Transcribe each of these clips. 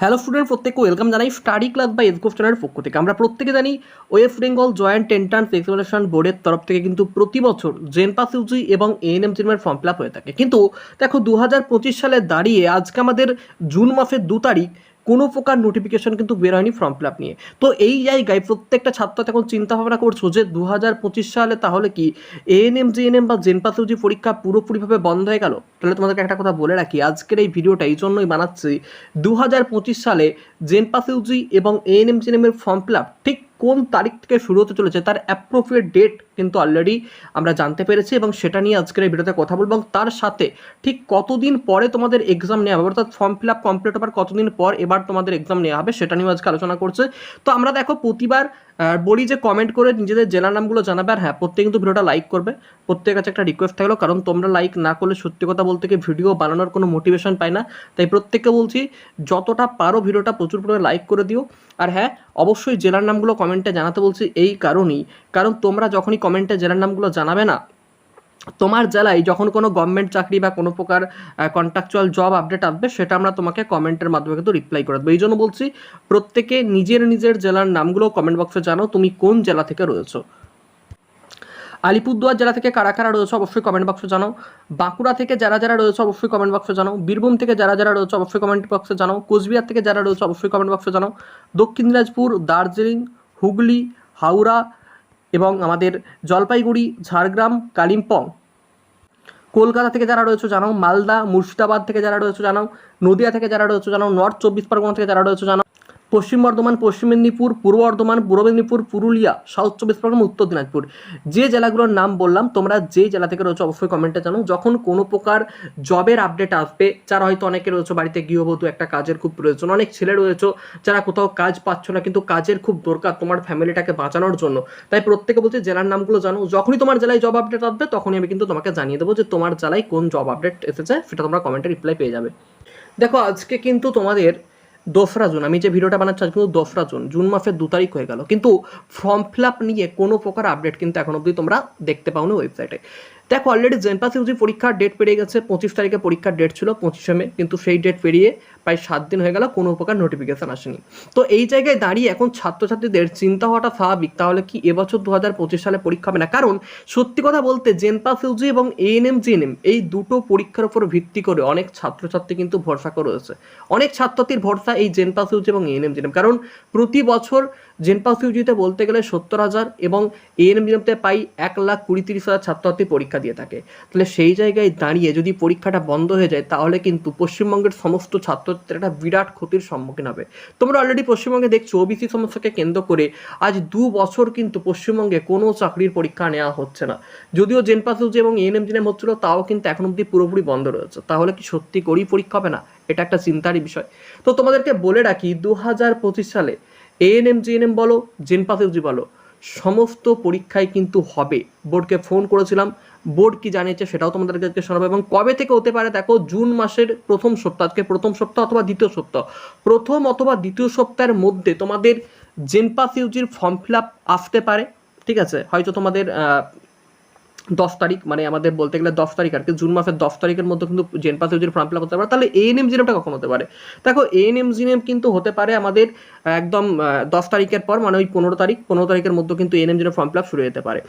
Hello student প্রত্যেককে welcome জানাই study class বা এসকোপ চ্যানেলের পক্ষ থেকে। আমরা প্রত্যেকে জানি West Bengal Joint Entrance Examination বোর্ডের তরফ থেকে কিন্তু প্রতি বছর জেনপাস ইউজি এবং এএনএম জিমের ফর্ম ফিল হয়ে থাকে। কিন্তু দেখো দু হাজার পঁচিশ সালে দাঁড়িয়ে আজকে আমাদের জুন মাসের দু তারিখ কোনো প্রকার নোটিফিকেশন কিন্তু বের হয়নি ফর্ম ফিল আপ নিয়ে। তো এই জায়গায় প্রত্যেকটা ছাত্র এখন চিন্তা ভাবনা করছ যে দু হাজার পঁচিশ সালে তাহলে কি এএনএম জিএনএম বা ইউজি পরীক্ষা পুরোপুরিভাবে বন্ধ হয়ে গেল? তাহলে তোমাদেরকে একটা কথা বলে রাখি, আজকের এই ভিডিওটা এই জন্যই বানাচ্ছি দু হাজার পঁচিশ সালে জেনপাস ইউজি এবং এএনএম জিএনএম এর ফর্ম ফিল আপ ঠিক কোন তারিখ থেকে শুরু হতে চলেছে তার অ্যাপ্রোপ্রিয়েট ডেট কিন্তু অলরেডি আমরা জানতে পেরেছি এবং সেটা নিয়ে আজকের এই ভিডিওতে কথা বলব এবং তার সাথে ঠিক কতদিন পরে তোমাদের এক্সাম নেওয়া হবে অর্থাৎ ফর্ম ফিল আপ কমপ্লিট হবার কতদিন পর এবার তোমাদের এক্সাম নেওয়া হবে সেটা নিয়েও আজকে আলোচনা করছে। তো আমরা দেখো প্রতিবার আহ, বলি যে কমেন্ট করে নিজেদের জেলার নামগুলো জানাবে। আর হ্যাঁ প্রত্যেক কিন্তু ভিডিওটা লাইক করবে। প্রত্যেক কাছে একটা রিকোয়েস্ট থাকল কারণ তোমরা লাইক না করলে সত্যি কথা বলতে কি ভিডিও বানানোর কোনো মোটিভেশন পায় না। তাই প্রত্যেককে বলছি যতটা পারো ভিডিওটা প্রচুর পরিমাণে লাইক করে দিও। আর হ্যাঁ অবশ্যই জেলার নামগুলো কমেন্টে জানাতে বলছি এই কারণেই। কারণ তোমরা যখনই কমেন্টে জেলার নামগুলো জানাবে না তোমার জেলায় যখন কোনো গভর্নমেন্ট চাকরি বা কোনো প্রকার কন্ট্রাকচুয়াল জব আপডেট আসবে, সেটা আমরা তোমাকে কমেন্টের মাধ্যমে কিন্তু রিপ্লাই করে দেবো। এই জন্য বলছি, প্রত্যেকে নিজের নিজের জেলার নামগুলো কমেন্ট বক্সে জানাও, তুমি কোন জেলা থেকে রয়েছো। আলিপুরদুয়ার জেলা থেকে কারা কারা রয়েছে অবশ্যই কমেন্ট বক্সে জানাও। বাঁকুড়া থেকে যারা যারা রয়েছে অবশ্যই কমেন্ট বক্সে জানাও। বীরভূম থেকে যারা যারা রয়েছে অবশ্যই কমেন্ট বক্সে জানাও। কোচবিহার থেকে যারা রয়েছে অবশ্যই কমেন্ট বক্সে জানাও। দক্ষিণ দিনাজপুর, দার্জিলিং, হুগলি, হাওড়া এবং আমাদের জলপাইগুড়ি, ঝাড়গ্রাম, কালিম্পং, কলকাতা থেকে যারা রয়েছে জানাও, মালদা, মুর্শিদাবাদ থেকে যারা রয়েছে জানাও, নদিয়া থেকে যারা রয়েছে জানাও, নর্থ চব্বিশ পরগনা থেকে যারা রয়েছে জানাও। পশ্চিম বর্ধমান, পশ্চিম মেদিনীপুর, পূর্ব বর্ধমান, পূর্ব মেদিনীপুর, পুরুলিয়া, সাউথ চব্বিশ পরগনা, উত্তর দিনাজপুর। যে জেলাগুলোর নাম বললাম, তোমরা যে জেলা থেকে রয়েছে অবশ্যই কমেন্টে জানো যখন কোনো প্রকার জবের আপডেট আসবে, যারা হয়তো অনেকে রয়েছে বাড়িতে গৃহবধূ, একটা কাজের খুব প্রয়োজন, অনেক ছেলে রয়েছে যারা কোথাও কাজ পাচ্ছ না, কিন্তু কাজের খুব দরকার তোমার ফ্যামিলিটাকে বাঁচানোর জন্য। তাই প্রত্যেকে বলছে, জেলার নামগুলো জানো। যখনই তোমার জেলায় জব আপডেট আসবে, তখনই আমি কিন্তু তোমাকে জানিয়ে দেবো যে তোমার জেলায় কোন জব আপডেট এসেছে, সেটা তোমরা কমেন্টে রিপ্লাই পেয়ে যাবে। দেখো, আজকে কিন্তু তোমাদের দোসরা জুন, আমি যে ভিডিওটা বানাচ্ছি আজ কিন্তু দোসরা জুন জুন মাসের দু তারিখ হয়ে গেল। কিন্তু ফর্ম ফিল আপ নিয়ে কোনো প্রকার আপডেট কিন্তু এখন অবধি তোমরা দেখতে পাও না ওয়েবসাইটে দেখো অলরেডি জেনপাস ইউজি পরীক্ষার ডেট পেরিয়ে গেছে, পঁচিশ তারিখে পরীক্ষার ডেট ছিল পঁচিশে মে, কিন্তু সেই ডেট পেরিয়ে প্রায় সাত দিন হয়ে গেল, কোনো প্রকার নোটিফিকেশান আসেনি। তো এই জায়গায় দাঁড়িয়ে এখন ছাত্রছাত্রীদের চিন্তা হওয়াটা স্বাভাবিক, তাহলে কি এবছর দু হাজার পঁচিশ সালে পরীক্ষা হবে না? কারণ সত্যি কথা বলতে জেনপাস ইউজি এবং এএনএম জিএনএম এই দুটো পরীক্ষার উপর ভিত্তি করে অনেক ছাত্রছাত্রী কিন্তু ভরসা করে রয়েছে। অনেক ছাত্রছাত্রীর ভরসা এই জেনপাস ইউজি এবং এএনএম জিএনএম কারণ প্রতি বছর জেনপাস ইউজিতে বলতে গেলে সত্তর হাজার এবং এএনএম জিএনএমতে পাই এক লাখ কুড়ি তিরিশ হাজার ছাত্রছাত্রী পরীক্ষা দিয়ে থাকে। তাহলে সেই জায়গায় দাঁড়িয়ে যদি পরীক্ষাটা বন্ধ হয়ে যায়, তাহলে কিন্তু পশ্চিমবঙ্গের সমস্ত ছাত্রছাত্রীরা একটা বিরাট ক্ষতির সম্মুখীন হবে। তোমরা অলরেডি পশ্চিমবঙ্গে দেখছ ওবিসি সমস্যাকে কেন্দ্র করে আজ দু বছর কিন্তু পশ্চিমবঙ্গে কোনো চাকরির পরীক্ষা নেওয়া হচ্ছে না। যদিও জেনপাস ইউজি এবং এএনএম জিএনএম হচ্ছিল তাও কিন্তু এখন অব্দি পুরোপুরি বন্ধ রয়েছে। তাহলে কি সত্যি করেই পরীক্ষা হবে না? এটা একটা চিন্তারই বিষয়। তো তোমাদেরকে বলে রাখি দু হাজার পঁচিশ সালে এএনএম জিএনএম বলো জেনপাস বলো, সমস্ত পরীক্ষায় কিন্তু হবে। বোর্ডকে ফোন করেছিলাম বোর্ড কি জানিয়েছে সেটাও তোমাদেরকে শোনাবো। এবং কবে থেকে হতে পারে, দেখো, জুন মাসের প্রথম সপ্তাহ, আজকে প্রথম সপ্তাহ অথবা দ্বিতীয় সপ্তাহ। প্রথম অথবা দ্বিতীয় সপ্তাহের মধ্যে তোমাদের জেনপাস ইউজির ফর্ম ফিল আপ আসতে পারে, ঠিক আছে? হয়তো তোমাদের দশ তারিখ মানে আমাদের বলতে গেলে দশ তারিখ আর কি, জুন মাসের দশ তারিখের মধ্যে কিন্তু জেনপাস যদি ফর্ম ফিল হতে পারে, তাহলে এএনএম জিনেমটা কখন হতে পারে? দেখো এএনএম জিনেম কিন্তু হতে পারে আমাদের একদম দশ তারিখের পর মানে ওই পনেরো তারিখ, পনেরো তারিখের মধ্যে কিন্তু এএনএম জিনের ফর্ম ফিল শুরু হতে পারে।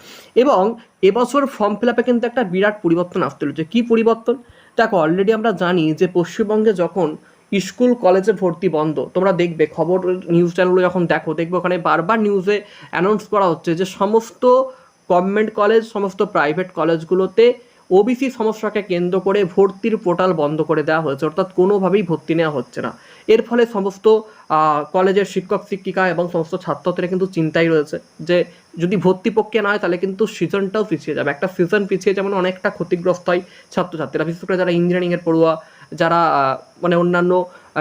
এবং এবছর ফর্ম ফিল আপে কিন্তু একটা বিরাট পরিবর্তন আসতে চলেছে। কী পরিবর্তন? দেখো অলরেডি আমরা জানি যে পশ্চিমবঙ্গে যখন স্কুল, কলেজে ভর্তি বন্ধ, তোমরা দেখবে, খবর নিউজ চ্যানেলগুলো যখন দেখো, দেখবে ওখানে বারবার নিউজে অ্যানাউন্স করা হচ্ছে যে সমস্ত গভর্নমেন্ট কলেজ সমস্ত প্রাইভেট কলেজগুলোতে ওবিসি সমস্যাকে কেন্দ্র করে ভর্তির পোর্টাল বন্ধ করে দেওয়া হয়েছে। অর্থাৎ কোনোভাবেই ভর্তি নেওয়া হচ্ছে না। এর ফলে সমস্ত কলেজের শিক্ষক, শিক্ষিকা এবং সমস্ত ছাত্রছাত্রীরা কিন্তু চিন্তাই রয়েছে যে, যদি ভর্তি প্রক্রিয়া না হয় তাহলে কিন্তু সিজনটাও পিছিয়ে যাবে। একটা সিজন পিছিয়ে যেমন অনেকটা ক্ষতিগ্রস্ত হয় ছাত্রছাত্রীরা, বিশেষ করে যারা ইঞ্জিনিয়ারিংয়ের পড়ুয়া, যারা মানে অন্যান্য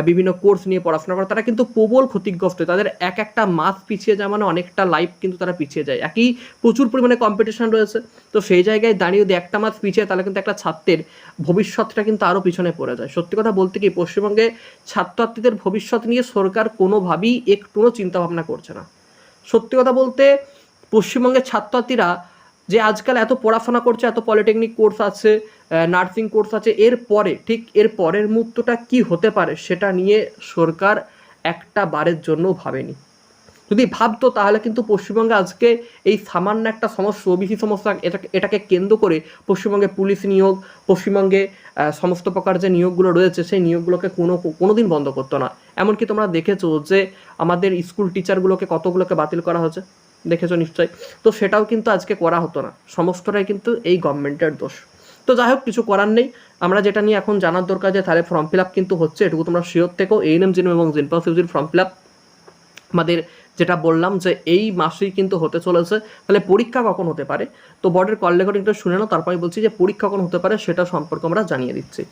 বিভিন্ন কোর্স নিয়ে পড়াশোনা করে, তারা কিন্তু প্রবল ক্ষতিগ্রস্ত। তাদের এক একটা মাস পিছিয়ে যায় মানে অনেকটা লাইফ কিন্তু তারা পিছিয়ে যায়। একই প্রচুর পরিমাণে কম্পিটিশন রয়েছে। তো সেই জায়গায় দাঁড়িয়ে যদি একটা মাস পিছিয়ে তাহলে কিন্তু একটা ছাত্রের ভবিষ্যৎটা কিন্তু আরও পিছনে পড়ে যায়। সত্যি কথা বলতে কি, পশ্চিমবঙ্গে ছাত্রছাত্রীদের ভবিষ্যৎ নিয়ে সরকার কোনোভাবেই একটুও চিন্তা ভাবনা করছে না। সত্যি কথা বলতে, পশ্চিমবঙ্গের ছাত্রছাত্রীরা যে আজকাল এত পড়াশোনা করছে, এত পলিটেকনিক কোর্স আছে নার্সিং কোর্স আছে, এর পরে, ঠিক এর পরের মুহূর্তটা কি হতে পারে সেটা নিয়ে সরকার একটা বারের জন্য ভাবেনি। যদি ভাবতো তাহলে কিন্তু পশ্চিমবঙ্গে আজকে এই সামান্য একটা সমস্যা ওবিসি সমস্যা এটাকে এটাকে কেন্দ্র করে পশ্চিমবঙ্গে পুলিশ নিয়োগ, পশ্চিমবঙ্গে সমস্ত প্রকার যে নিয়োগগুলো রয়েছে, সেই নিয়োগগুলোকে কোনো কোনো দিন বন্ধ করতো না। এমনকি তোমরা দেখেছ যে আমাদের স্কুল টিচারগুলোকে কতগুলোকে বাতিল করা হয়েছে? দেখেছ নিশ্চয়ই। তো সেটাও কিন্তু আজকে করা হতো না। সমস্তটাই কিন্তু এই গভর্নমেন্টের দোষ। তো যাই হোক, কিছু করার নেই। আমরা যেটা নিয়ে এখন জানার দরকার যে তাহলে ফর্ম ফিল আপ কিন্তু হচ্ছে, এটুকু তোমরা শিওর থেকেও এএনএম জিএনএম এবং জিনপাস ইউজির ফর্ম ফিল আপ আমাদের যেটা বললাম যে এই মাসেই কিন্তু হতে চলেছে। তাহলে পরীক্ষা কখন হতে পারে? তো বোর্ডের কল রেকর্ডিংটা শুনে নাও, তারপরে বলছি যে পরীক্ষা কখন হতে পারে সেটা সম্পর্কে আমরা জানিয়ে দিচ্ছি।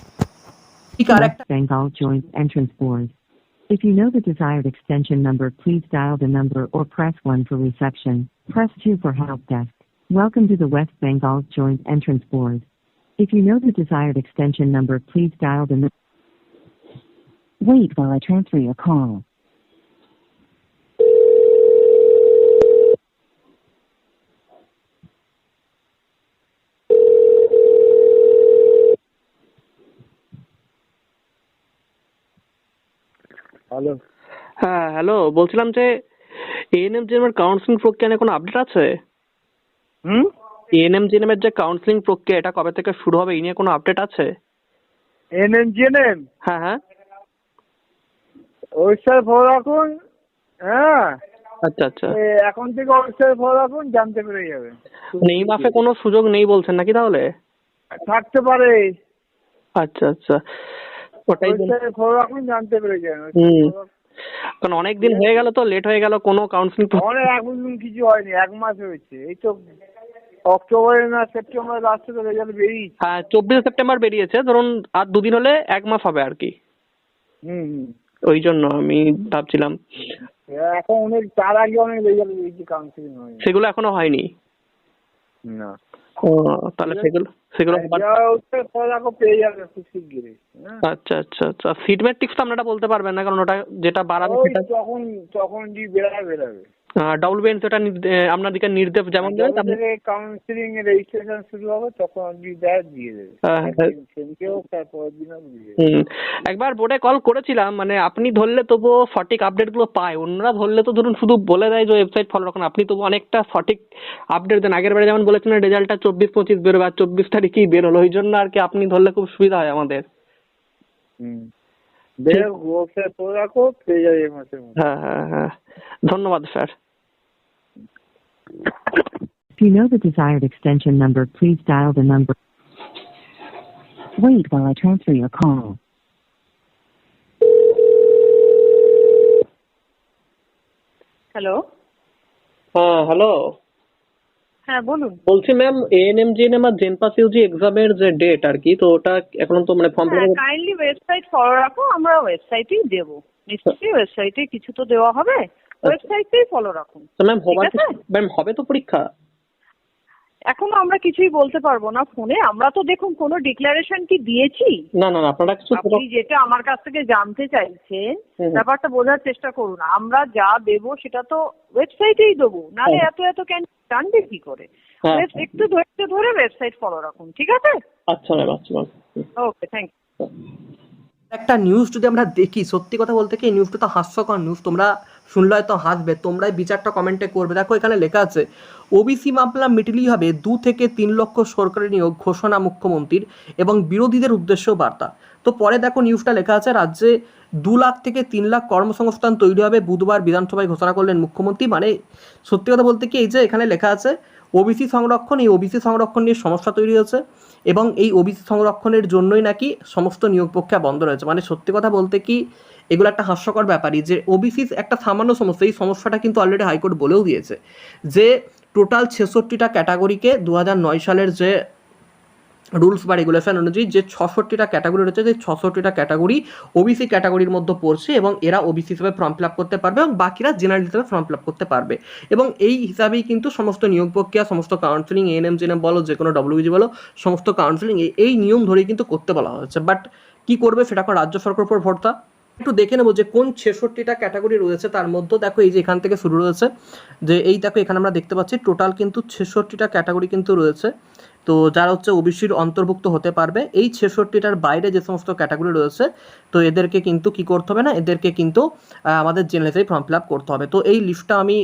ঠিক আর একটা If you know the desired extension number, please dial the number or press 1 for reception. Press 2 for help desk. Welcome to the West Bengal Joint Entrance Board. If you know the desired extension number, please dial the number. Wait while I transfer your call. Hello হ্যাঁ hello বলছিলাম যে ANM GM এর counselling প্রক্রিয়া নিয়ে কোনো update আছে? হুম? ANM GM এর যে কাউন্সিলিং প্রক্রিয়া এটা কবে থেকে শুরু হবে? এই নিয়ে কোনো আপডেট আছে? এনএম জিএনএম হ্যাঁ হ্যাঁ। ওয়েবসাইট ফলো রাখুন। হ্যাঁ। আচ্ছা আচ্ছা। এখন থেকে ওয়েবসাইট ফলো রাখুন জানতে পেরে যাবেন মানে এই মাসে কোনো সুযোগ নেই বলছেন নাকি তাহলে? থাকতে পারে। আচ্ছা আচ্ছা। ওটাই বল- ওয়েবসাইট জানতে পেরে কারণ অনেক দিন হয়ে গেল তো লেট হয়ে গেল কোনো কাউন্সিলিং অনেক এখন কিছু হয়নি এক মাস হয়েছে। এই তো অক্টোবরে না সেপ্টেম্বর লাস্টে তো রেজাল্ট বেরিয়েছে। হ্যাঁ চব্বিশে সেপ্টেম্বর বেরিয়েছে ধরুন আর দুদিন হলে এক মাস হবে আর কি। হুম হুম। ওই জন্য আমি ভাবছিলাম। এখন অনেক তার আগে অনেক রেজাল্ট বেরিয়েছে কাউন্সিলিং সেগুলো এখনও হয়নি। না। ও তাহলে সেগুলো সেগুলো ফলো রাখো পেয়ে যাবে খুব শিগগিরই হ্যাঁ। আচ্ছা আচ্ছা আচ্ছা। সিট ম্যাট্রিক্স তো আপনারা বলতে পারবেন না কারণ ওটা যেটা বাড়াবে সেটা তখন তখন যে বেড়াবে বেড়াবে। ডাবল বেঞ্চ ওটা নির্দে- আহ, আপনাদেরকে নির্দেশ যেমন দেবে কাউন্সিলিং এর রেজিস্ট্রেশন শুরু হবে তখন দেয় দিয়ে দেবে হ্যাঁ, একবার বোর্ডে কল করেছিলাম মানে আপনি ধরলে তবুও সঠিক আপডেটগুলো পায়। অন্যরা ধরলে তো ধরুন শুধু বলে দেয় যে ওয়েবসাইট ফলো রাখুন। আপনি তবু অনেকটা সঠিক আপডেট দেন। আগের বারে যেমন বলেছিলেন রেজাল্টটা চব্বিশ পঁচিশ বেরোবে আর চব্বিশ তারিখেই বেরোলো। ওই জন্য আর কি আপনি ধরলে খুব সুবিধা হয় আমাদের। হুম। বের হ্যাঁ হ্যাঁ হ্যাঁ। ধন্যবাদ sir If you know the desired extension number, please dial the number. Wait while I transfer your call. Hello হ্যাঁ হ্যালো হ্যাঁ বলুন। বলছি ম্যাম এএনএম জিএনএম আর জেনপাস ইউজি এক্সামের যে ডেট আর কি তো ওটা এখন তো মানে ফর্ম হ্যাঁ কাইন্ডলি ওয়েবসাইট ফলো রাখো আমরা ওয়েবসাইটেই দেব। নিশ্চয়ই ওয়েবসাইটে কিছু তো দেওয়া হবে। ওয়েবসাইটেই ফলো রাখুন। তো ম্যাম। ম্যাম হবে তো পরীক্ষা? এখনও আমরা কিছুই বলতে পারব না ফোনে। আমরা তো দেখুন কোনো ডিক্লারেশন কি দিয়েছি? না না না আপনারা কিছু আপনি যেটা আমার কাছ থেকে জানতে চাইছেন ব্যাপারটা বোঝার চেষ্টা করুন। আমরা যা দেবো সেটা তো ওয়েবসাইটেই দেবো। নাহলে হ্যাঁ। এত এত কেন জানবে কি করে? হ্যাঁ। একটু ধৈর্য ধরে ওয়েবসাইট ফলো রাখুন ঠিক আছে? আচ্ছা ম্যাম আচ্ছা ম্যাম ওকে থ্যাংক ইউ একটা নিউজ যদি আমরা দেখি সত্যি কথা বলতে কি নিউজটা তো হাস্যকর নিউজ তোমরা শুনলে হয়তো হাসবে, তোমরাই বিচারটা কমেন্টে করবে। দেখো এখানে লেখা আছে ওবিসি মামলা মিটলেই হবে দু থেকে তিন লক্ষ সরকারি নিয়োগ, ঘোষণা মুখ্যমন্ত্রীর এবং বিরোধীদের উদ্দেশ্য বার্তা। তো পরে দেখো নিউজটা লেখা আছে, রাজ্যে দু লাখ থেকে তিন লাখ কর্মসংস্থান তৈরি হবে, বুধবার বিধানসভায় ঘোষণা করলেন মুখ্যমন্ত্রী। মানে সত্যি কথা বলতে কি, এই যে এখানে লেখা আছে ওবিসি সংরক্ষণ, এই ওবিসি সংরক্ষণ নিয়ে সমস্যা তৈরি হয়েছে। এবং এই ওবিসি সংরক্ষণের জন্যই নাকি সমস্ত নিয়োগ প্রক্রিয়া বন্ধ রয়েছে। মানে সত্যি কথা বলতে কি, এগুলো একটা হাস্যকর ব্যাপারই যে ওবিসি একটা সামান্য সমস্যা, এই সমস্যাটা কিন্তু অলরেডি হাইকোর্ট বলেও দিয়েছে যে টোটাল ছেষট্টিটা ক্যাটাগরিকে দু সালের যে রুলস বা রেগুলেশন অনুযায়ী যে ছষট্টিটা ক্যাটাগরি রয়েছে যে ছষট্টিটা ক্যাটাগরি ওবিসি ক্যাটাগরির মধ্যে পড়ছে এবং এরা ওবিসি হিসেবে ফর্ম ফিল আপ করতে পারবে এবং বাকিরা জেনারেল হিসেবে ফর্ম ফিল আপ করতে পারবে। এবং এই হিসাবেই কিন্তু সমস্ত নিয়োগ প্রক্রিয়া, সমস্ত কাউন্সিলিং এএনএম জেনএম বলো যে কোনো ডব্লিউজি বলো, সমস্ত কাউন্সিলিং এই নিয়ম ধরেই কিন্তু করতে বলা হয়েছে। বাট কি করবে সেটা এখন রাজ্য সরকারের উপর ভর্তা একটু দেখে নেব যে কোন ছেষট্টিটা ক্যাটাগরি রয়েছে, তার মধ্যে দেখো এই যে এখান থেকে শুরু রয়েছে, যে এই দেখো এখানে আমরা দেখতে পাচ্ছি, টোটাল কিন্তু ছেষট্টিটা ক্যাটাগরি কিন্তু রয়েছে। তো যারা হচ্ছে ওবিসির অন্তর্ভুক্ত হতে পারবে, এই ছেষট্টিটার বাইরে যে সমস্ত ক্যাটাগরি রয়েছে, তো এদেরকে কিন্তু কি করতে হবে না, এদেরকে কিন্তু আমাদের জেনারেলেই ফর্ম ফিল আপ করতে হবে। তো এই লিস্টটা আমি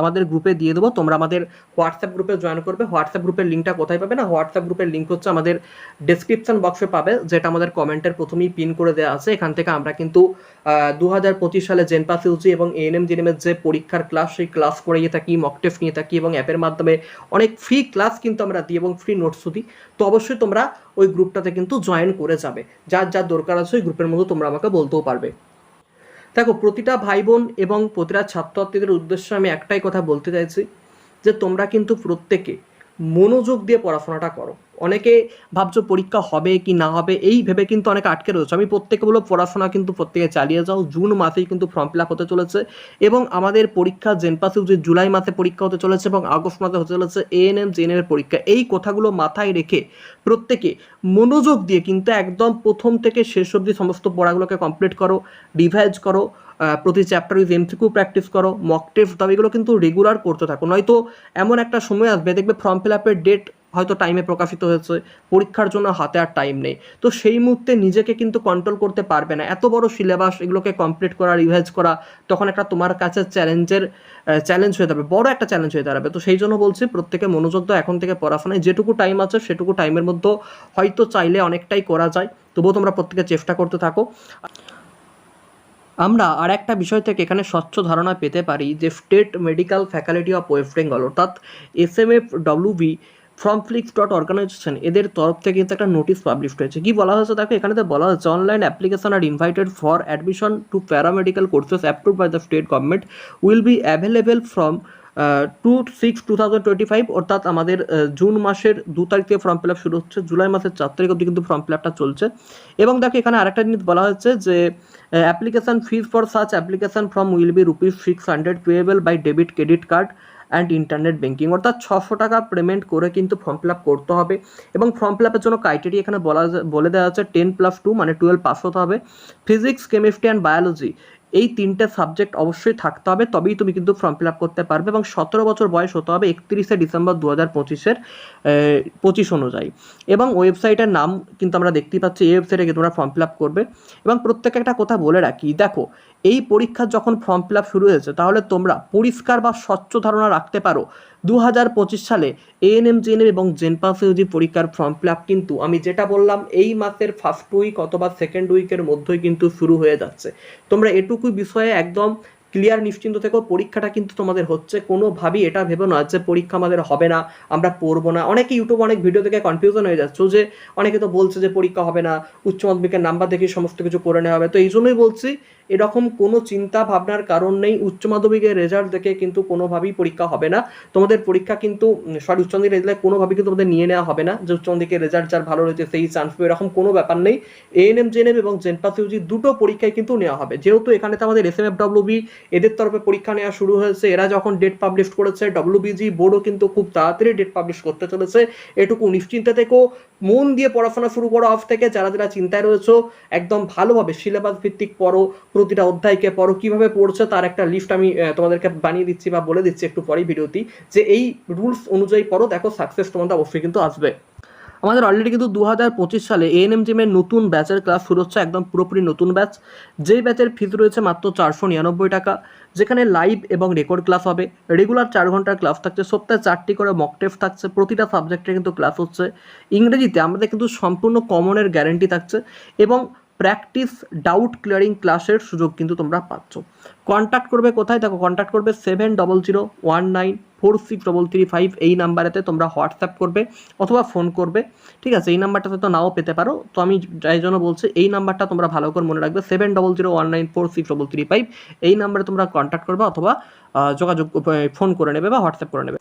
আমাদের গ্রুপে দিয়ে দেবো। তোমরা আমাদের হোয়াটসঅ্যাপ গ্রুপে জয়েন করবে। হোয়াটসঅ্যাপ গ্রুপের লিঙ্কটা কোথায় পাবে না? হোয়াটসঅ্যাপ গ্রুপের লিঙ্ক হচ্ছে আমাদের ডেসক্রিপশন বক্সে পাবে, যেটা আমাদের কমেন্টের প্রথমেই পিন করে দেওয়া আছে। এখান থেকে আমরা কিন্তু দু হাজার পঁচিশ সালে জেনপাস ইউজি এবং এএনএম জিএনএমের যে পরীক্ষার ক্লাস সেই ক্লাস করিয়ে থাকি মক টেস্ট নিয়ে থাকি এবং অ্যাপের মাধ্যমে অনেক ফ্রি ক্লাস কিন্তু আমরা দিই এবং ফ্রি নোটসও দিই তো অবশ্যই তোমরা ওই গ্রুপটাতে কিন্তু জয়েন করে যাবে। যার যার দরকার আছে ওই গ্রুপের মধ্যে তোমরা আমাকে বলতেও পারবে। দেখো, প্রতিটা ভাই বোন এবং প্রতিটা ছাত্রছাত্রীদের উদ্দেশ্যে আমি একটাই কথা বলতে চাইছি যে তোমরা কিন্তু প্রত্যেকে মনোযোগ দিয়ে পড়াশোনাটা করো। অনেকে ভাবছ পরীক্ষা হবে কি না হবে, এই ভেবে কিন্তু অনেকে আটকে রয়েছে। আমি প্রত্যেকে বলব পড়াশোনা কিন্তু প্রত্যেকে চালিয়ে যাও। জুন মাসেই কিন্তু ফর্ম ফিল আপ হতে চলেছে এবং আমাদের পরীক্ষা জেনপাস যে জুলাই মাসে পরীক্ষা হতে চলেছে এবং আগস্ট মাসে হতে চলেছে এএনএম জেএনএম পরীক্ষা। এই কথাগুলো মাথায় রেখে প্রত্যেকে মনোযোগ দিয়ে কিন্তু একদম প্রথম থেকে শেষ অবধি সমস্ত পড়াগুলোকে কমপ্লিট করো রিভাইজ করো প্রতি চ্যাপ্টার উইথ এমসিকিউ প্র্যাকটিস করো মক টেস্ট দাও, এগুলো কিন্তু রেগুলার করতে থাকো। নয়তো এমন একটা সময় আসবে, দেখবে ফর্ম ফিল আপের ডেট হয়তো টাইমে প্রকাশিত হয়েছে, পরীক্ষার জন্য হাতে আর টাইম নেই। তো সেই মুহূর্তে নিজেকে কিন্তু কন্ট্রোল করতে পারবে না। এত বড় সিলেবাস এগুলোকে কমপ্লিট করা রিভাইজ করা, তখন একটা তোমার কাছে চ্যালেঞ্জের চ্যালেঞ্জ হয়ে যাবে বড় একটা চ্যালেঞ্জ হয়ে দাঁড়াবে। তো সেই জন্য বলছি, প্রত্যেকে মনোযোগ দাও এখন থেকে পড়াশোনায়, যেটুকু টাইম আছে সেটুকু টাইমের মধ্যে হয়তো চাইলে অনেকটাই করা যায়। তবুও তোমরা প্রত্যেকে চেষ্টা করতে থাকো। আমরা আর একটা বিষয় থেকে এখানে স্বচ্ছ ধারণা পেতে পারি যে State Medical Faculty of West Bengal অর্থাৎ S M F WB from flix dot organisation এদের তরফ থেকে কিন্তু একটা নোটিশ পাবলিশ হয়েছে। কি বলা হয়েছে দেখো, এখানে তো বলা হয়েছে online application are invited for admission to paramedical courses approved by the state government will be available from two six two thousand twenty five অর্থাৎ আমাদের জুন মাসের দু তারিখ থেকে ফর্ম ফিল আপ শুরু হচ্ছে, জুলাই মাসের চার তারিখ অবধি কিন্তু ফর্ম ফিল আপটা চলছে। এবং দেখো, এখানে আরেকটা জিনিস বলা হচ্ছে যে application fees for such application from will be rupees six hundred payable by debit credit card and internet banking অর্থাৎ ছশো টাকা পেমেন্ট করে কিন্তু ফর্ম ফিল আপ করতে হবে। এবং ফর্ম ফিল আপের জন্য ক্রাইটেরিয়া এখানে বলা বলে দেওয়া আছে টেন প্লাস টু মানে টুয়েলভ পাস হতে হবে। ফিজিক্স কেমিস্ট্রি অ্যান্ড বায়োলজি এই তিনটে সাবজেক্ট অবশ্যই থাকতে হবে, তবেই তুমি কিন্তু ফর্ম ফিল আপ করতে পারবে এবং সতেরো বছর বয়স হতে হবে একত্রিশে ডিসেম্বর দু হাজার পঁচিশের পঁচিশ অনুযায়ী। এবং ওয়েবসাইটের নাম কিন্তু আমরা দেখতেই পাচ্ছি, এই ওয়েবসাইটে গিয়ে তোমরা ফর্ম ফিল আপ করবে। এবং প্রত্যেকে একটা কথা বলে রাখি, দেখো, এই পরীক্ষার যখন ফর্ম ফিল আপ শুরু হয়েছে, তাহলে তোমরা পরিষ্কার বা স্বচ্ছ ধারণা রাখতে পারো দু হাজার পঁচিশ সালে A N M G N M এবং জেনপাস ইউজি পরীক্ষার ফর্ম ফিল আপ কিন্তু আমি যেটা বললাম, এই মাসের ফার্স্ট উইক অথবা সেকেন্ড উইকের মধ্যেই কিন্তু শুরু হয়ে যাচ্ছে। তোমরা এটুকু বিষয়ে একদম ক্লিয়ার নিশ্চিন্ত থেকো, পরীক্ষাটা কিন্তু তোমাদের হচ্ছে। কোনোভাবেই এটা ভেবে না যে পরীক্ষা আমাদের হবে না, আমরা পড়ব না। অনেকে ইউটিউব অনেক ভিডিও থেকে কনফিউশন হয়ে যাচ্ছে, যে অনেকে তো বলছে যে পরীক্ষা হবে না, উচ্চ মাধ্যমিকের নাম্বার দেখে সমস্ত কিছু করে নেওয়া হবে। তো এই জন্যই বলছি এরকম কোনো চিন্তা ভাবনার কারণ নেই। উচ্চ মাধ্যমিকের রেজাল্ট দেখে কিন্তু কোনোভাবেই পরীক্ষা হবে না। তোমাদের পরীক্ষা কিন্তু সরি উচ্চ মাধ্যমিক রেজাল্ট কোনোভাবেই কিন্তু তোমাদের নিয়ে নেওয়া হবে না। যে উচ্চ মাধ্যমিকের রেজাল্ট যার ভালো রয়েছে, সেই চান্স পাবে এরকম কোনো ব্যাপার নেই। এএনএম জেএনএম এবং জেনপাস ইউজি দুটো পরীক্ষায় কিন্তু নেওয়া হবে। যেহেতু এখানে তো আমাদের এস এম এফ ডব্লিউবি এদের তরফে পরীক্ষা নেওয়া শুরু হয়েছে। এরা যখন ডেট পাবলিশ করেছে ডব্লিউবিজি বোর্ডও কিন্তু খুব তাড়াতাড়ি ডেট পাবলিশ করতে চলেছে। এটুকু নিশ্চিন্তে থেকো। মন দিয়ে পড়াশোনা শুরু করো অফ থেকে। যারা যারা চিন্তায় রয়েছো, একদম ভালোভাবে সিলেবাস ভিত্তিক পড়ো। প্রতিটা অধ্যায়কে পড়ো, কীভাবে পড়ছো তার একটা লিস্ট আমি তোমাদেরকে বানিয়ে দিচ্ছি বা বলে দিচ্ছি একটু পরেই ভিডিওটি, যে এই রুলস অনুযায়ী পড়ো, দেখো সাকসেস তোমাদের অবশ্যই কিন্তু আসবে। আমাদের অলরেডি কিন্তু দু হাজার পঁচিশ সালে এএনএম জিমের নতুন ব্যাচের ক্লাস শুরু হচ্ছে, একদম পুরোপুরি নতুন ব্যাচ যেই ব্যাচের ফিজ রয়েছে মাত্র চারশো নিরানব্বই টাকা, যেখানে লাইভ এবং রেকর্ড ক্লাস হবে। রেগুলার চার ঘণ্টার ক্লাস থাকছে, সপ্তাহে চারটি করে মক টেস্ট থাকছে, প্রতিটা সাবজেক্টে কিন্তু ক্লাস হচ্ছে। ইংরেজিতে আমাদের কিন্তু সম্পূর্ণ কমনের গ্যারেন্টি থাকছে এবং প্র্যাকটিস ডাউট ক্লিয়ারিং ক্লাসের সুযোগ কিন্তু তোমরা পাচ্ছ। কন্ট্যাক্ট করবে কোথায়? দেখো কন্ট্যাক্ট করবে seven double zero one nine four six double three five এই নাম্বারেতে তোমরা হোয়াটসঅ্যাপ করবে অথবা ফোন করবে। ঠিক আছে, এই নাম্বারটাতে তো নাও পেতে পারো। তো আমি যাই জন্য বলছি, এই নাম্বারটা তোমরা ভালো করে মনে রাখবে seven double zero one nine four six double three five এই নাম্বারে তোমরা কন্ট্যাক্ট করবে অথবা যোগাযোগ ফোন করে নেবে বা হোয়াটসঅ্যাপ করে নেবে।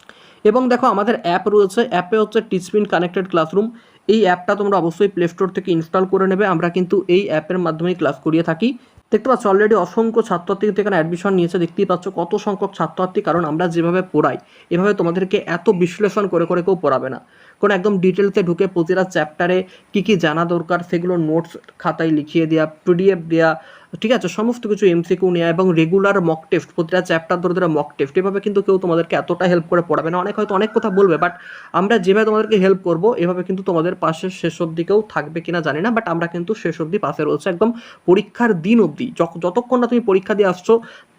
এবং দেখো, আমাদের অ্যাপ রয়েছে অ্যাপে হচ্ছে টিচপিন কানেক্টেড ক্লাসরুম এই অ্যাপটা তোমরা অবশ্যই প্লে স্টোর থেকে ইনস্টল করে নেবে। আমরা কিন্তু এই অ্যাপের মাধ্যমে ক্লাস করিয়ে থাকি। দেখতে পাচ্ছ অলরেডি অসংখ্য ছাত্রছাত্রী কিন্তু এখানে অ্যাডমিশন নিয়েছে। দেখতেই পাচ্ছ কত সংখ্যক ছাত্রছাত্রী, কারণ আমরা যেভাবে পড়াই, এভাবে তোমাদেরকে এত বিশ্লেষণ করে করে কেউ পড়াবে না। কোনো একদম ডিটেলসে ঢুকে প্রতিটা চ্যাপ্টারে কী কী জানা দরকার, সেগুলো নোটস খাতায় লিখিয়ে দেওয়া পিডিএফ দেওয়া ঠিক আছে, সমস্ত কিছু এমসিকিউ নেওয়া এবং রেগুলার মক টেস্ট প্রতিটা চ্যাপ্টার ধরে ধরে মক টেস্ট এভাবে কিন্তু কেউ তোমাদেরকে এতটা হেল্প করে পড়াবে না। অনেক হয়তো অনেক কথা বলবে বাট আমরা যেভাবে তোমাদেরকে হেল্প করব, এভাবে কিন্তু তোমাদের পাশে শেষ অবধি কেউ থাকবে কিনা জানি না বাট আমরা কিন্তু শেষ অবধি পাশে রয়েছে একদম পরীক্ষার দিন অবধি। যতক্ষণ না তুমি পরীক্ষা দিয়ে আসছো,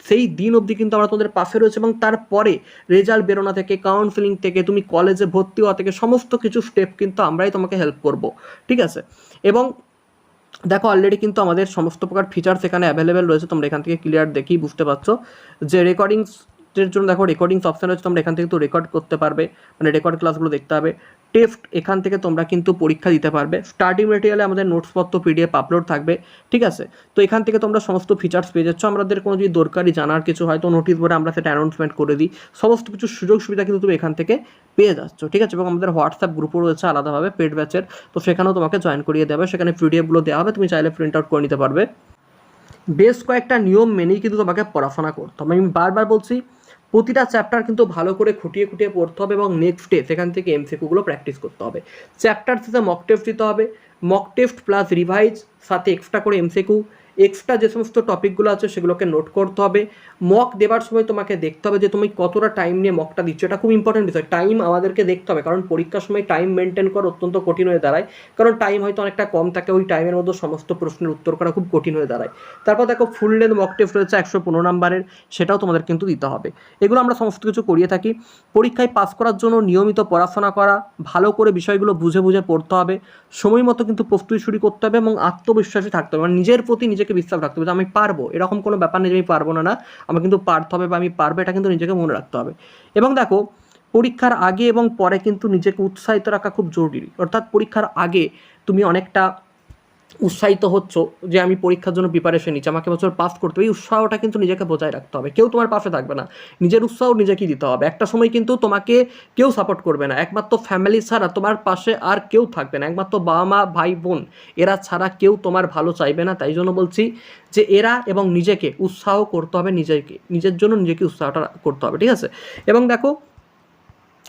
সেই দিন অবধি কিন্তু আমরা তোমাদের পাশে রয়েছে এবং তারপরে রেজাল্ট বেরোনো থেকে কাউন্সিলিং থেকে, তুমি কলেজে ভর্তি হওয়া থেকে, সমস্ত কিছু স্টেপ কিন্তু আমরাই তোমাকে হেল্প করব, ঠিক আছে? এবং দেখো অলরেডি কিন্তু আমাদের সমস্ত প্রকার ফিচার্স এখানে অ্যাভেলেবেল রয়েছে, তোমরা এখান থেকে ক্লিয়ার দেখেই বুঝতে পারছ। যে রেকর্ডিংসের জন্য, দেখো রেকর্ডিংস অপশান রয়েছে, তোমরা এখান থেকে তো রেকর্ড করতে পারবে মানে রেকর্ড ক্লাসগুলো দেখতে হবে। টেস্ট এখান থেকে তোমরা কিন্তু পরীক্ষা দিতে পারবে। স্টার্টিং মেটেরিয়ালে আমাদের নোটসপত্র পিডিএফ আপলোড থাকবে, ঠিক আছে? তো এখান থেকে তোমরা সমস্ত ফিচার্স পেয়ে যাচ্ছ। আমাদের কোনো যদি দরকারি জানার কিছু হয়তো নোটিশ বোর্ডে আমরা সেটা অ্যানাউন্সমেন্ট করে দিই। সমস্ত কিছু সুযোগ সুবিধা কিন্তু তুমি এখান থেকে পেয়ে যাচ্ছ, ঠিক আছে? এবং আমাদের হোয়াটসঅ্যাপ গ্রুপও রয়েছে আলাদাভাবে পেড ব্যাচের তো সেখানেও তোমাকে জয়েন করিয়ে দেবে সেখানে পিডিএফগুলো দেওয়া হবে, তুমি চাইলে প্রিন্ট আউট করে নিতে পারবে। বেশ কয়েকটা নিয়ম মেনেই কিন্তু তোমাকে পড়াশোনা করতে আমি বারবার বলছি প্রতিটা চ্যাপ্টার কিন্তু ভালো করে খুঁটিয়ে খুঁটিয়ে পড়তে হবে এবং নেক্সট ডে সেখান থেকে এমসিকিউগুলো প্র্যাকটিস করতে হবে। চ্যাপ্টার শেষে মক টেস্ট দিতে হবে। মক টেস্ট প্লাস রিভাইজ সাথে এক্সট্রা করে এমসিকিউ এক্সট্রা যে সমস্ত টপিকগুলো আছে সেগুলোকে নোট করতে হবে। মক দেওয়ার সময় তোমাকে দেখতে হবে যে তুমি কতটা টাইম নিয়ে মকটা দিচ্ছ। এটা খুব ইম্পর্টেন্ট বিষয়। টাইম আমাদেরকে দেখতে হবে। কারণ পরীক্ষার সময় টাইম মেনটেন করা অত্যন্ত কঠিন হয়ে দাঁড়ায়। কারণ টাইম হয়তো অনেকটা কম থাকে, ওই টাইমের মধ্যে সমস্ত প্রশ্নের উত্তর করা খুব কঠিন হয়ে দাঁড়ায়। তারপর দেখো ফুল লেন্থ মক টেস্ট রয়েছে একশো পনেরো নাম্বারের সেটাও তোমাদের কিন্তু দিতে হবে। এগুলো আমরা সমস্ত কিছু করিয়ে থাকি। পরীক্ষায় পাস করার জন্য নিয়মিত পড়াশোনা করা, ভালো করে বিষয়গুলো বুঝে বুঝে পড়তে হবে। সময় মতো কিন্তু প্রস্তুতি শুরু করতে হবে এবং আত্মবিশ্বাসী থাকতে হবে। মানে নিজের প্রতি নিজেকে বিশ্বাস রাখতে হবে যে আমি পারব। এরকম কোনো ব্যাপার নেই যে আমি পারব না না। আমার কিন্তু পারতে হবে বা আমি পারব, এটা কিন্তু নিজেকে মনে রাখতে হবে। এবং দেখো, পরীক্ষার আগে এবং পরে কিন্তু নিজেকে উৎসাহিত রাখা খুব জরুরি। অর্থাৎ পরীক্ষার আগে তুমি অনেকটা উৎসাহিত হচ্ছ যে আমি পরীক্ষার জন্য প্রিপারেশন নিচ্ছি, আমাকে বছর পাস করতে হবে, এই উৎসাহটা কিন্তু নিজেকে বজায় রাখতে হবে। কেউ তোমার পাশে থাকবে না। নিজের উৎসাহ নিজেকেই দিতে হবে। একটা সময় কিন্তু তোমাকে কেউ সাপোর্ট করবে না। একমাত্র ফ্যামিলি ছাড়া তোমার পাশে আর কেউ থাকবে না। একমাত্র বাবা, মা, ভাই, বোন, এরা ছাড়া কেউ তোমার ভালো চাইবে না। তাই জন্য বলছি যে এরা এবং নিজেকে উৎসাহ করতে হবে নিজেকে। নিজের জন্য নিজেকে উৎসাহটা করতে হবে। ঠিক আছে? এবং দেখো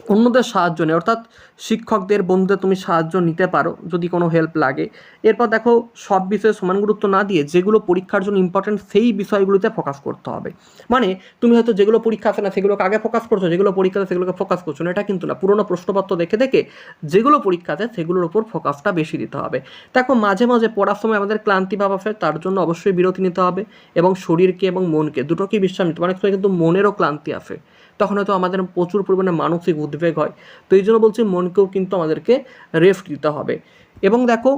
অন্যদের সাহায্য নেই অর্থাৎ শিক্ষকদের, বন্ধুদের তুমি সাহায্য নিতে পারো যদি কোনো হেল্প লাগে। এরপর দেখো, সব বিষয়ে সমান গুরুত্ব না দিয়ে যেগুলো পরীক্ষার জন্য ইম্পর্টেন্ট সেই বিষয়গুলোতে ফোকাস করতে হবে। মানে তুমি হয়তো যেগুলো পরীক্ষা আসে না, সেগুলোকে আগে ফোকাস করছ, যেগুলো পরীক্ষাতে সেগুলোকে ফোকাস করছ না, এটা কিন্তু না। পুরোনো প্রশ্নপত্র দেখে দেখে যেগুলো পরীক্ষাতে সেগুলোর উপর ফোকাসটা বেশি দিতে হবে। দেখো, মাঝে মাঝে পড়ার সময় আমাদের ক্লান্তি ভাব আসে, তার জন্য অবশ্যই বিরতি নিতে হবে এবং শরীরকে এবং মনকে, দুটোকেই বিশ্রাম নিতে। অনেক সময় কিন্তু মনেরও ক্লান্তি আসে। তখন হয়তো আমাদের প্রচুর পরিমাণে মানসিক উদ্বেগ হয়। তো এই জন্য বলছি মনকেও কিন্তু আমাদেরকে রেস্ট দিতে হবে। এবং দেখো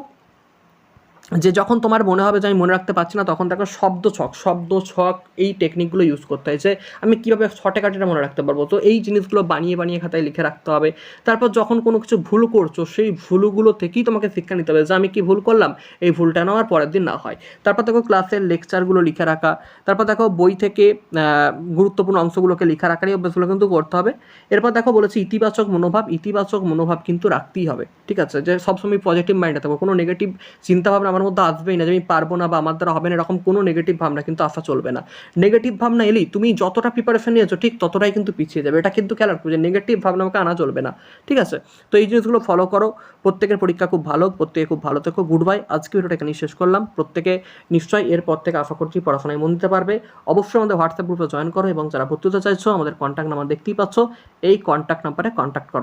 যে যখন তোমার মনে হবে যে আমি মনে রাখতে পারছি না, তখন দেখো শব্দ ছক শব্দ ছক এই টেকনিকগুলো ইউজ করতে হয় যে আমি কীভাবে ছটে কাটিটা মনে রাখতে পারব। তো এই জিনিসগুলো বানিয়ে বানিয়ে খাতায় লিখে রাখতে হবে। তারপর যখন কোনো কিছু ভুল করছ, সেই ভুলগুলো থেকেই তোমাকে শিক্ষা নিতে হবে যে আমি কি ভুল করলাম, এই ভুলটা আমার পরের দিন না হয়। তারপর দেখো ক্লাসের লেকচারগুলো লিখে রাখা। তারপর দেখো বই থেকে গুরুত্বপূর্ণ অংশগুলোকে লিখে রাখার এই অভ্যাসগুলো কিন্তু করতে হবে। এরপর দেখো বলেছি ইতিবাচক মনোভাব ইতিবাচক মনোভাব কিন্তু রাখতেই হবে। ঠিক আছে? যে সবসময় পজিটিভ মাইন্ডে থাকব কোনো নেগেটিভ চিন্তাভাবনা আমার মধ্যে আসবেই না যে আমি পারব না বা আমার দ্বারা হবে না, এরকম কোনো নেগেটিভ ভাবনা কিন্তু আসা চলবে না। নেগেটিভ ভাবনা এলেই তুমি যতটা প্রিপারেশন নিয়েছো ঠিক ততটাই কিন্তু পিছিয়ে যাবে। এটা কিন্তু খেয়াল রাখবে যে নেগেটিভ ভাবনা আমাকে আনা চলবে না, ঠিক আছে? তো এই জিনিসগুলো ফলো করো। প্রত্যেকের পরীক্ষা খুব ভালো, প্রত্যেকে খুব ভালো থেকো গুড বাই আজকে ভিডিওটা এখানেই শেষ করলাম। প্রত্যেকে নিশ্চয়ই এরপর থেকে আশা করছি পড়াশোনায় মন দিতে পারবে। অবশ্যই আমাদের হোয়াটসঅ্যাপ গ্রুপে জয়েন করো এবং যারা ভর্তি হতে চাইছো, আমাদের কন্ট্যাক্ট নাম্বার দেখতেই পাচ্ছ। এই কন্ট্যাক্ট নাম্বারে কন্ট্যাক্ট করো।